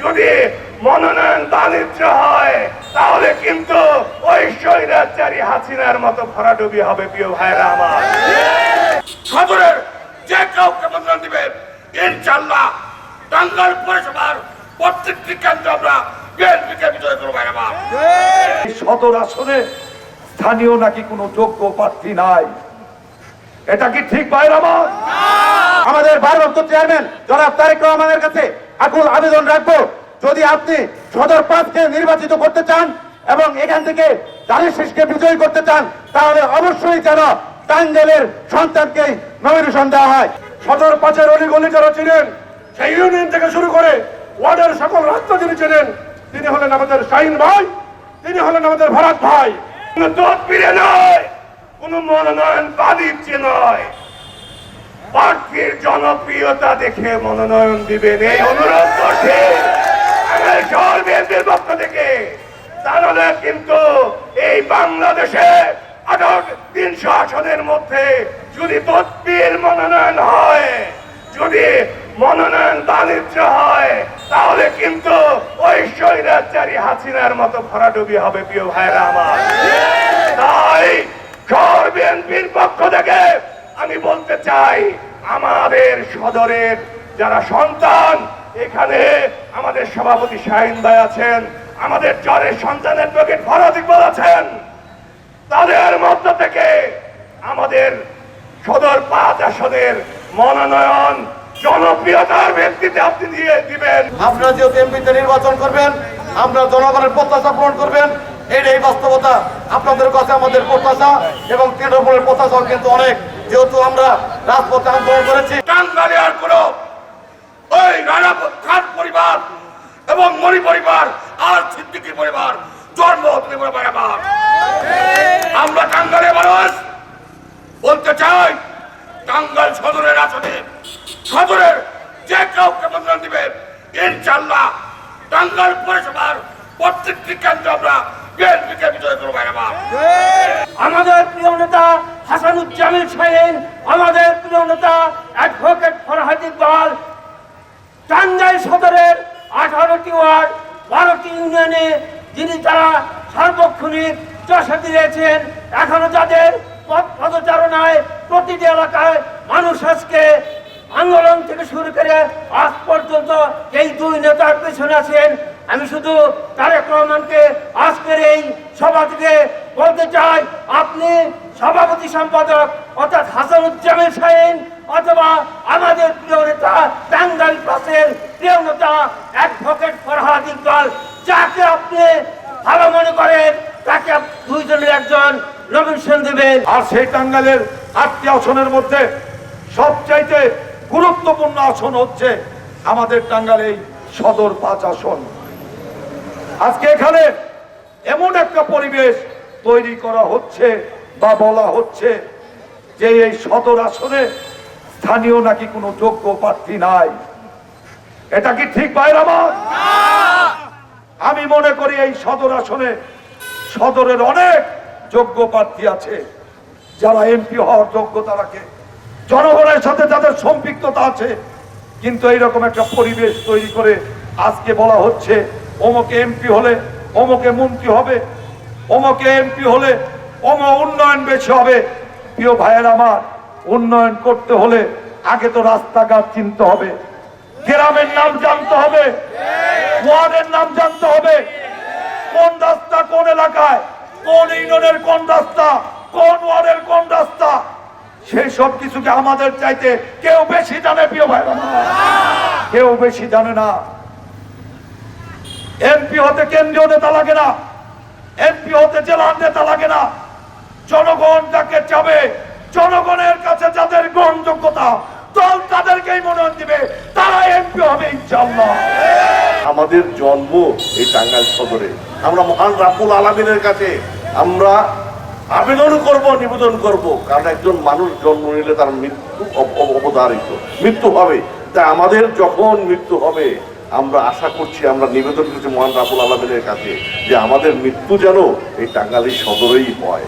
যদি মনোনয়ন বাণিজ্য হয়, তাহলে কিন্তু ওই স্বৈরাচারী হাসিনার মতো ভরাডুবি হবে, প্রিয় ভাইরা আমার। সদরের যে কাউকে মনোনয়ন দিবেন ইনশাল্লাহ টাঙ্গাল পৌরসভার প্রত্যেকটি কেন্দ্র আমরা বিএনপিকে বিজয় করব ভাইরা সদর আসনে স্থানীয় নাকি কোনো যোগ্য প্রার্থী নাই? এটা কি ঠিক, ভাইয়ের আমার? আমাদের ভারপ্রাপ্ত চেয়ারম্যান জনাব তারেক রহমানের কাছে আকুল আবেদন রাখব। যদি আপনি সদর পাঁচকে নির্বাচিত করতে চান এবং এখান থেকে দানের শেষকে বিজয়ী করতে চান, তাহলে অবশ্যই যেন টাঙ্গেলের সন্তানকে নমিনেশন দেওয়া হয়। সদর পাঁচের অলিগলি যারা চিনেন সেই ইউনিয়ন থেকে শুরু করে ওয়ার্ডের সকল রাস্তা যিনি চেনেন তিনি হলেন আমাদের শাহিন ভাই, তিনি হলেন আমাদের ভরত ভাই। কোনো নয়, কোন মনোনয়ন বাণিজ্য নয়। প্রার্থীর জনপ্রিয়তা দেখে মনোনয়ন দিবেন। এই অনুরোধ করছে পক্ষ থেকে। তাহলে কিন্তু এই বাংলাদেশে আঠারো তিনশো আসনের মধ্যে যদি তৎপীর মনোনয়ন হয়, যদি মনোনয়ন বাণিজ্য হয়, তাহলে কিন্তু ওই স্বৈরাচারী হাসিনার মতো ভরাডুবি হবে প্রিয় ভাইরা আমার। তাই শহর বিএনপির পক্ষ থেকে আমি বলতে চাই, আমাদের সদরের যারা সন্তান, এখানে আমাদের সভাপতি শাহিন ভাই আছেন, আমাদের জ্বরের সন্তানের প্রকৃত ভরত ইকবাল আছেন। তাদের মধ্য থেকে আমাদের সদর পাঁচ আসনের মনোনয়ন, জনপ্রিয়তার ভিত্তিতে আপনি দিয়ে দিবেন। আপনারা যেহেতু এমপিতে নির্বাচন করবেন, আমরা জনগণের প্রত্যাশা পূরণ করবেন, এটাই বাস্তবতা। আপনাদের কাছে আমাদের প্রত্যাশা এবং তৃণমূলের প্রত্যাশাও কিন্তু অনেক। যেহেতু আমরা রাজপথে আন্দোলন করেছি। ওই পরিবার এবং পরিবার আর সিদ্দিকি পরিবার জন্ম আমরা। টাঙ্গালে মানুষ বলতে চাই টাঙ্গাল সদরের আসনে সদরের যে কাউকে মনোনয়ন দিবেন ইনশাল্লাহ টাঙ্গাল পৌরসভার প্রত্যেকটি কেন্দ্র আমরা বিএনপিকে বিজয় করব আমার আমাদের প্রিয় নেতা হাসানুজ্জামিল শাহিন আমাদের প্রিয় নেতা অ্যাডভোকেট ফরহাদ ইকবাল টাঙ্গাইল সদরের আঠারোটি ওয়ার্ড, বারোটি ইউনিয়নে যিনি তারা সার্বক্ষণিক চষা দিয়েছেন, এখনও যাদের পদচারণায় প্রতিটি এলাকায় মানুষ আজকে আন্দোলন থেকে শুরু করে আজ পর্যন্ত এই দুই নেতার পেছনে আছেন। আমি শুধু তারেক রহমানকে আজকের এই সভা থেকে বলতে চাই সভাপতি সম্পাদক অর্থাৎ হাসানুজ্জামিল শাহিন অথবা আমাদের প্রিয় নেতা টাঙ্গাইল প্লাসের প্রিয় নেতা অ্যাডভোকেট ফরহাদ ইকবাল, যাকে আপনি ভালো মনে করেন, তাকে দুইজনের একজন নমিনেশন দেবেন আর সেই টাঙ্গালের আটটি আসনের মধ্যে সবচাইতে গুরুত্বপূর্ণ আসন হচ্ছে আমাদের টাঙ্গাল সদর পাঁচ আসন। আজকে এখানে এমন একটা পরিবেশ তৈরি করা হচ্ছে। বা বলা হচ্ছে যে এই সদর আসনে স্থানীয় নাকি কোনো যোগ্য প্রার্থী নাই। এটা কি ঠিক বাইর আমার আমি মনে করি এই সদর আসনে সদরের অনেক যোগ্য প্রার্থী আছে। যারা এমপি হওয়ার যোগ্যতা রাখে। জনগণের সাথে যাদের সম্পৃক্ততা আছে। কিন্তু এইরকম একটা পরিবেশ তৈরি করে আজকে বলা হচ্ছে অমুকে এমপি হলে অমুকে মন্ত্রী হবে অমুকে এমপি হলে অম উন্নয়ন বেশি হবে। প্রিয় ভাইয়ের আমার, উন্নয়ন করতে হলে আগে তো রাস্তাঘাট চিনতে হবে। গ্রামের নাম জানতে হবে। ওয়ার্ডের নাম জানতে হবে। কোন রাস্তা কোন এলাকায়? কোন ইউনিয়নের কোন রাস্তা? কোন ওয়ার্ডের কোন রাস্তা? সেই সব কিছুকে আমাদের চাইতে কেউ বেশি জানে, প্রিয় ভাই কেউ বেশি জানে না। এমপি হতে কেন্দ্রীয় নেতা লাগে না। এমপি হতে জেলার নেতা লাগে না। জনগণ যাকে চাবে, জনগণের কাছে যাদের গ্রহণযোগ্যতা, দল তাদেরকেই মনোনয়ন দিবে তারা এমপি হবে ইনশাল্লাহ আমাদের জন্ম এই টাঙ্গাইল সদরে। আমরা মহান রাফুল আলমিনের কাছে আমরা আবেদন করব, নিবেদন করব, কারণ একজন মানুষ জন্ম নিলে তার মৃত্যু অব- অব- অবধারিত। মৃত্যু হবে। তাই আমাদের যখন মৃত্যু হবে আমরা আশা করছি, আমরা নিবেদন করছি মহান রাবুল আলমিনের কাছে যে আমাদের মৃত্যু যেন এই টাঙ্গালি সদরেই হয়।